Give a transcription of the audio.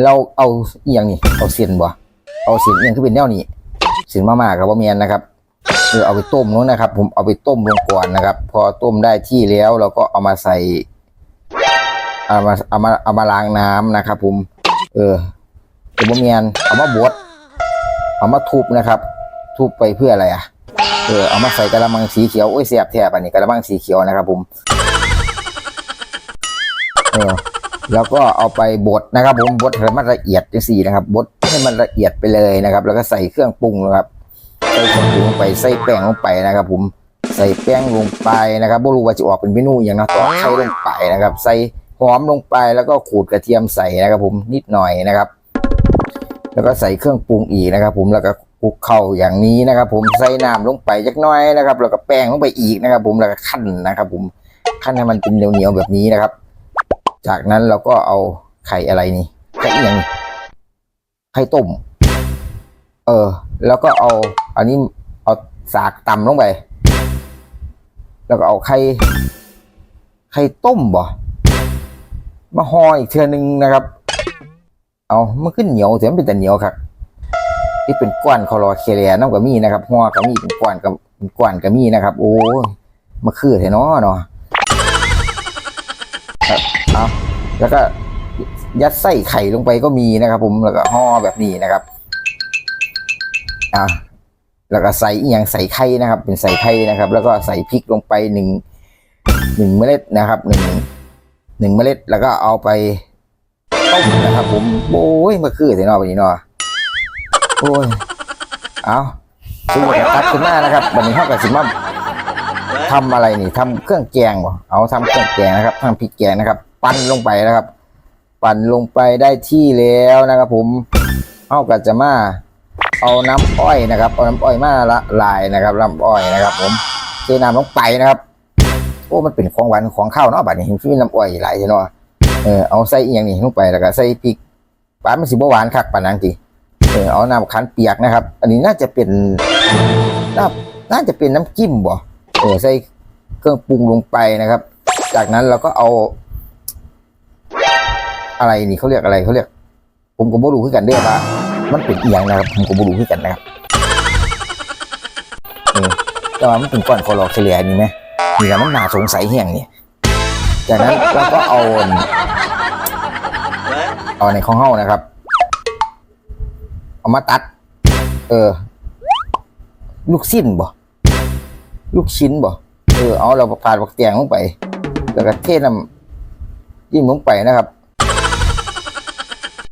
เราเอาอหย่างนี้เอาเส้นบ่เอาเส้นอหย่างที่เป็นแนวนี้เส้นมาม่ากับบ่แม่นนะครับเออเอาไปต้มนู้นนะครับ ผมเอาไปต้มลงก่อนนะครับ พอต้มได้ที่แล้วเราก็เอามาใส่เอามาเอามาเอามาล้างน้ำนะครับ ผม เออเป็นบ่แม่นเอามาบดเอามาทุบนะครับ ทุบไปเพื่ออะไรอะเออเอามาใส่กระมังสีเขียวโอ้ยเสียบแทบอันนี้กระมังสีเขียวนะครับ ผม เออ แล้วก็เอาไปบดนะครับผมบดให้มันละเอียดจังสี่นะครับบดให้มันละเอียดไปเลยนะครับ แล้วก็ใส่เครื่องปรุงนะครับใส่เครื่องปรุงลงไปใส่แป้งลงไปนะครับ ผมใส่แป้งลงไปนะครับไม่รู้ว่าจะออกเป็นเมนูอย่างนะต่อไข่ลงไปนะครับ ใส่หอมลงไปแล้วก็ขูดกระเทียมใส่นะครับ ผมนิดหน่อยนะครับ แล้วก็ใส่เครื่องปรุงอีกนะครับ ผมแล้วก็คลุกเข้าอย่างนี้นะครับ ผมใส่น้ำลงไปจักน้อยนะครับ แล้วก็แป้งลงไปอีกนะครับ ผมแล้วก็ขั้นนะครับ ผมขั้นให้มันเป็นเหนียวๆแบบนี้นะครับ จากนั้นเราก็เอาไข่อะไรนี่ไข่เอียงไข่ต้ม เออ แล้วก็เอา อันนี้เอาสากตำลงไป แล้วก็เอาไข่ไข่ต้มบ่มาห่ออีกเทือนึงนะครับ เอามันขึ้นเหนียวแต่มันเป็นแต่เหนียวครับที่เป็นก้อนคอรอเคเลียน้ำกับมีนะครับห่อกับมีเป็นก้อนกับเป็นก้อนกับมีนะครับ โอ้มาคือเถอเนาะเนาะ ครับเอาแล้วก็ยัดไส้ไข่ลงไปก็มีนะครับ ผมแล้วก็ห่อแบบนี้นะครับอ่าแล้วก็ใส่อีหยังใส่ไข่นะครับ เป็นใส่ไข่นะครับ แล้วก็ใส่พริกลงไปหนึ่งหนึ่งเมล็ดนะครับหนึ่งหนึ่งเมล็ดแล้วก็เอาไปต้มนะครับ ผมโอ้ยมาคือเถอะเนาะวันนี้เนาะโอ้ยเอาซึ่งตัดขึ้นมานะครับวันนี้เข้ากับสิมา ทำอะไรนี่ทำเครื่องแกงบ่เอาทำเครื่องแกงนะครับทำพริกแกงนะครับ ปั่นลงไปนะครับ ปั่นลงไปได้ที่แล้วนะครับ ผมเอากับจะมาเอาน้ำอ้อยนะครับเอาน้ำอ้อยมาละลายนะครับน้ำอ้อยนะครับ ผมเทน้ำลงไปนะครับโอ้มันเป็นของหวานของข้าวเนาะบัดนี้มีน้ำอ้อยหลายเนาะเออเอาใส่อีหยังนี่ลงไปแล้วก็ใส่พริกปานมันสิบ่หวานคักปานนั้นติเออเอาน้ำขันเปียกนะครับ อันนี้น่าจะเป็นน่าน่าจะเป็นน้ำจิ้มบ่ เออใส่เครื่องปรุงลงไปนะครับ จากนั้นเราก็เอา อะไรนี่เขาเรียกอะไรเขาเรียก ผมก็บ่รู้คือกันเด้อว่ามันเป็นอีหยังนะครับ ผมก็บ่รู้คือกันนะครับเออแต่ว่ามันเป็นก้อนคอลอเคเลียนี่ไหมนี่แหละมันน่าสงสัยแห้งนี่จากนั้นเราก็เอาเอาในของเฮ้านะครับ เอามาตัด เออ ลูกชิ้นบ่ ลูกชิ้นบ่เออเอาเราผ่านบักเตงลงไป แล้วก็เทน้ำยิ่มลงไปนะครับ